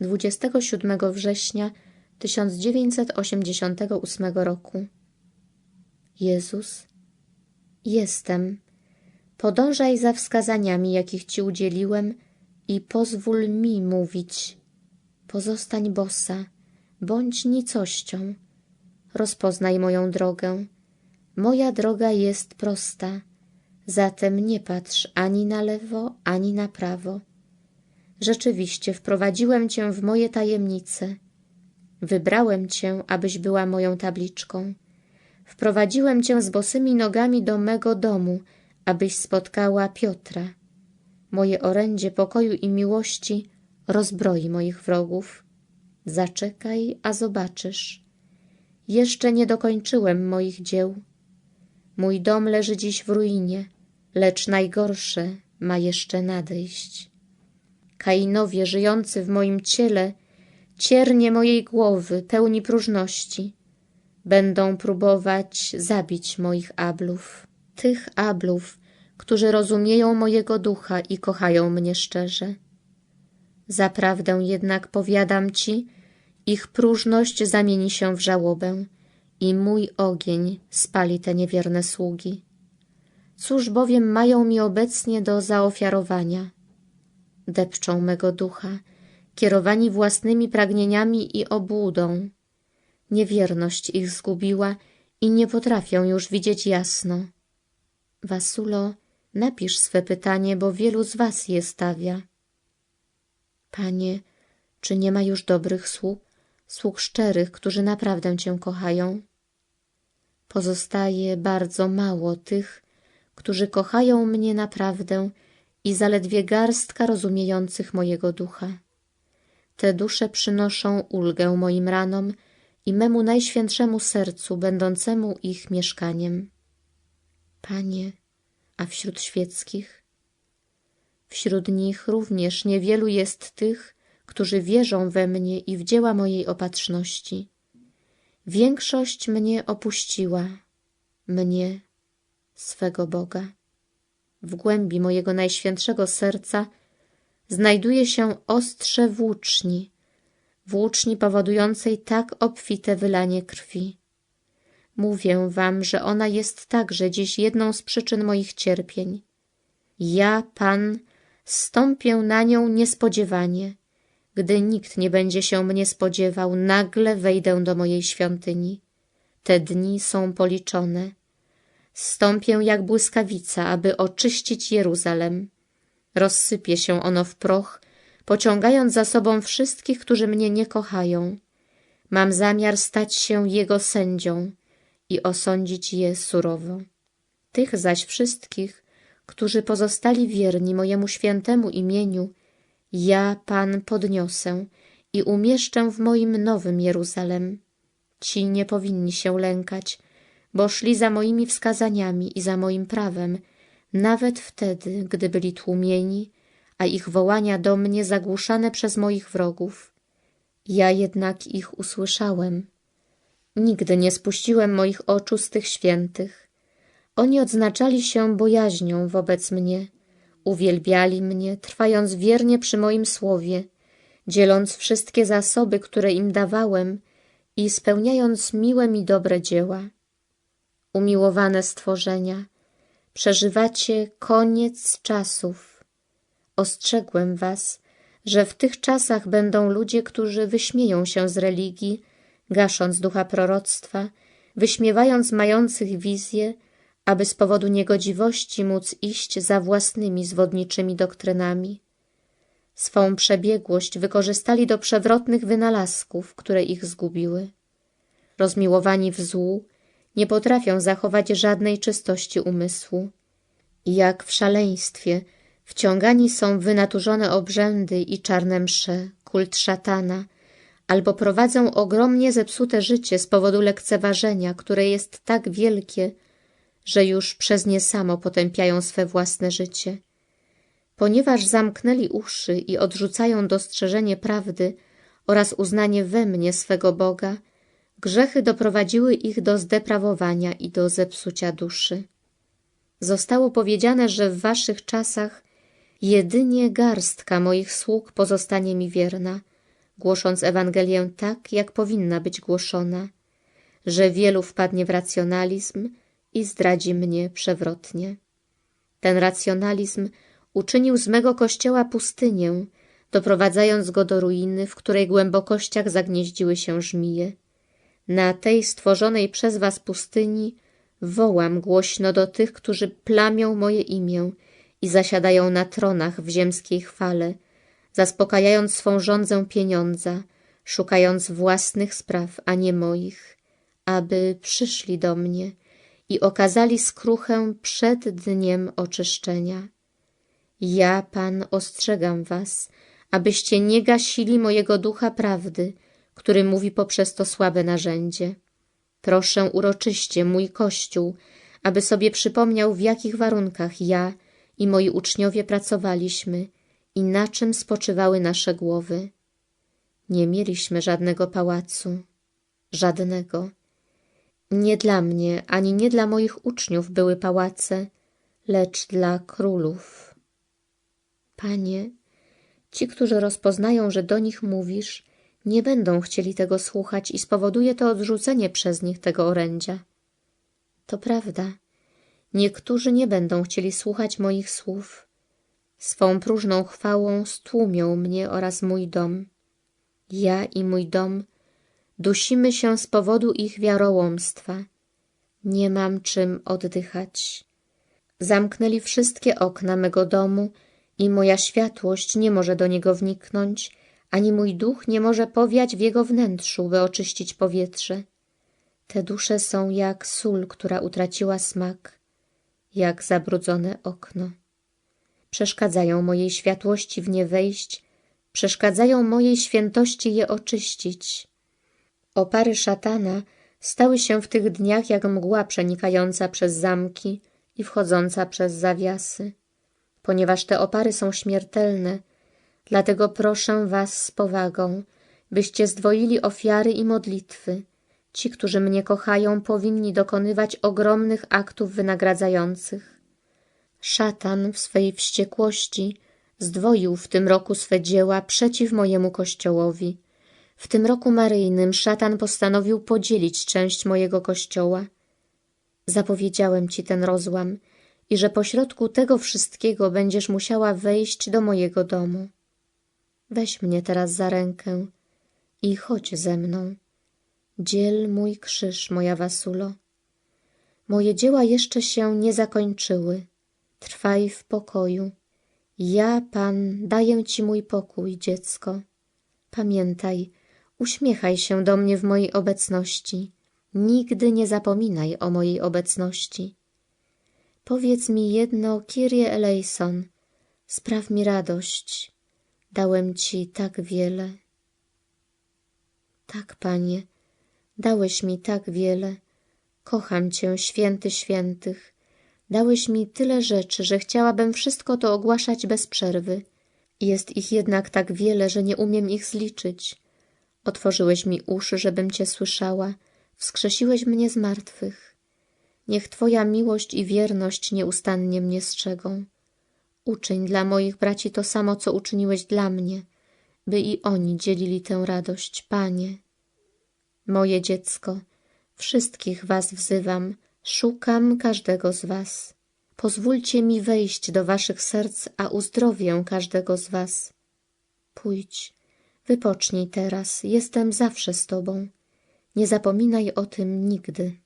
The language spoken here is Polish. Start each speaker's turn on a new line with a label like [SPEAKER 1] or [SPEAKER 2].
[SPEAKER 1] 27 września 1988 roku. Jezus, jestem. Podążaj za wskazaniami, jakich Ci udzieliłem i pozwól mi mówić. Pozostań bosa, bądź nicością. Rozpoznaj moją drogę. Moja droga jest prosta, zatem nie patrz ani na lewo, ani na prawo. Rzeczywiście wprowadziłem Cię w moje tajemnice. Wybrałem Cię, abyś była moją tabliczką. Wprowadziłem Cię z bosymi nogami do mego domu, abyś spotkała Piotra. Moje orędzie pokoju i miłości rozbroi moich wrogów. Zaczekaj, a zobaczysz. Jeszcze nie dokończyłem moich dzieł. Mój dom leży dziś w ruinie, lecz najgorsze ma jeszcze nadejść. Kainowie żyjący w moim ciele, ciernie mojej głowy, pełni próżności, będą próbować zabić moich ablów, tych ablów, którzy rozumieją mojego ducha i kochają mnie szczerze. Zaprawdę jednak powiadam ci, ich próżność zamieni się w żałobę i mój ogień spali te niewierne sługi. Cóż bowiem mają mi obecnie do zaofiarowania? Depczą mego ducha, kierowani własnymi pragnieniami i obłudą. Niewierność ich zgubiła i nie potrafią już widzieć jasno. Wasulo, napisz swe pytanie, bo wielu z was je stawia. Panie, czy nie ma już dobrych sług, sług szczerych, którzy naprawdę Cię kochają? Pozostaje bardzo mało tych, którzy kochają mnie naprawdę i zaledwie garstka rozumiejących mojego ducha. Te dusze przynoszą ulgę moim ranom i memu najświętszemu sercu, będącemu ich mieszkaniem. Panie, a wśród świeckich? Wśród nich również niewielu jest tych, którzy wierzą we mnie i w dzieła mojej opatrzności. Większość mnie opuściła, mnie, swego Boga. W głębi mojego najświętszego serca znajduje się ostrze włóczni, włóczni powodującej tak obfite wylanie krwi. Mówię wam, że ona jest także dziś jedną z przyczyn moich cierpień. Ja, Pan, stąpię na nią niespodziewanie. Gdy nikt nie będzie się mnie spodziewał, nagle wejdę do mojej świątyni. Te dni są policzone. Stąpię jak błyskawica, aby oczyścić Jeruzalem. Rozsypie się ono w proch, pociągając za sobą wszystkich, którzy mnie nie kochają. Mam zamiar stać się jego sędzią i osądzić je surowo. Tych zaś wszystkich, którzy pozostali wierni mojemu świętemu imieniu, ja, Pan, podniosę i umieszczę w moim nowym Jeruzalem. Ci nie powinni się lękać, bo szli za moimi wskazaniami i za moim prawem, nawet wtedy, gdy byli tłumieni, a ich wołania do mnie zagłuszane przez moich wrogów. Ja jednak ich usłyszałem. Nigdy nie spuściłem moich oczu z tych świętych. Oni odznaczali się bojaźnią wobec mnie, uwielbiali mnie, trwając wiernie przy moim słowie, dzieląc wszystkie zasoby, które im dawałem i spełniając miłe mi dobre dzieła. Umiłowane stworzenia, przeżywacie koniec czasów. Ostrzegłem was, że w tych czasach będą ludzie, którzy wyśmieją się z religii, gasząc ducha proroctwa, wyśmiewając mających wizję, aby z powodu niegodziwości móc iść za własnymi zwodniczymi doktrynami. Swą przebiegłość wykorzystali do przewrotnych wynalazków, które ich zgubiły. Rozmiłowani w złu, nie potrafią zachować żadnej czystości umysłu. Jak w szaleństwie wciągani są wynaturzone obrzędy i czarne msze, kult szatana, albo prowadzą ogromnie zepsute życie z powodu lekceważenia, które jest tak wielkie, że już przez nie samo potępiają swe własne życie. Ponieważ zamknęli uszy i odrzucają dostrzeżenie prawdy oraz uznanie we mnie swego Boga, grzechy doprowadziły ich do zdeprawowania i do zepsucia duszy. Zostało powiedziane, że w waszych czasach jedynie garstka moich sług pozostanie mi wierna, głosząc Ewangelię tak, jak powinna być głoszona, że wielu wpadnie w racjonalizm i zdradzi mnie przewrotnie. Ten racjonalizm uczynił z mego kościoła pustynię, doprowadzając go do ruiny, w której głębokościach zagnieździły się żmije. Na tej stworzonej przez was pustyni wołam głośno do tych, którzy plamią moje imię i zasiadają na tronach w ziemskiej chwale, zaspokajając swą żądzę pieniądza, szukając własnych spraw, a nie moich, aby przyszli do mnie i okazali skruchę przed dniem oczyszczenia. Ja, Pan, ostrzegam was, abyście nie gasili mojego ducha prawdy, który mówi poprzez to słabe narzędzie. Proszę uroczyście mój Kościół, aby sobie przypomniał, w jakich warunkach ja i moi uczniowie pracowaliśmy i na czym spoczywały nasze głowy. Nie mieliśmy żadnego pałacu, żadnego. Nie dla mnie, ani nie dla moich uczniów były pałace, lecz dla królów. Panie, ci, którzy rozpoznają, że do nich mówisz, nie będą chcieli tego słuchać i spowoduje to odrzucenie przez nich tego orędzia. To prawda. Niektórzy nie będą chcieli słuchać moich słów. Swą próżną chwałą stłumią mnie oraz mój dom. Ja i mój dom dusimy się z powodu ich wiarołomstwa. Nie mam czym oddychać. Zamknęli wszystkie okna mego domu i moja światłość nie może do niego wniknąć, ani mój duch nie może powiać w jego wnętrzu, by oczyścić powietrze. Te dusze są jak sól, która utraciła smak, jak zabrudzone okno. Przeszkadzają mojej światłości w nie wejść, przeszkadzają mojej świętości je oczyścić. Opary szatana stały się w tych dniach jak mgła przenikająca przez zamki i wchodząca przez zawiasy. Ponieważ te opary są śmiertelne, dlatego proszę was z powagą, byście zdwoili ofiary i modlitwy. Ci, którzy mnie kochają, powinni dokonywać ogromnych aktów wynagradzających. Szatan w swej wściekłości zdwoił w tym roku swe dzieła przeciw mojemu kościołowi. W tym roku maryjnym szatan postanowił podzielić część mojego kościoła. Zapowiedziałem ci ten rozłam i że pośrodku tego wszystkiego będziesz musiała wejść do mojego domu. Weź mnie teraz za rękę i chodź ze mną. Dziel mój krzyż, moja Wasulo. Moje dzieła jeszcze się nie zakończyły. Trwaj w pokoju. Ja, Pan, daję Ci mój pokój, dziecko. Pamiętaj, uśmiechaj się do mnie w mojej obecności. Nigdy nie zapominaj o mojej obecności. Powiedz mi jedno, Kyrie eleison, spraw mi radość. Dałem Ci tak wiele. Tak, Panie, dałeś mi tak wiele. Kocham Cię, święty świętych. Dałeś mi tyle rzeczy, że chciałabym wszystko to ogłaszać bez przerwy. Jest ich jednak tak wiele, że nie umiem ich zliczyć. Otworzyłeś mi uszy, żebym Cię słyszała. Wskrzesiłeś mnie z martwych. Niech Twoja miłość i wierność nieustannie mnie strzegą. Uczyń dla moich braci to samo, co uczyniłeś dla mnie, by i oni dzielili tę radość, Panie. Moje dziecko, wszystkich was wzywam, szukam każdego z was. Pozwólcie mi wejść do waszych serc, a uzdrowię każdego z was. Pójdź, wypocznij teraz, jestem zawsze z tobą. Nie zapominaj o tym nigdy.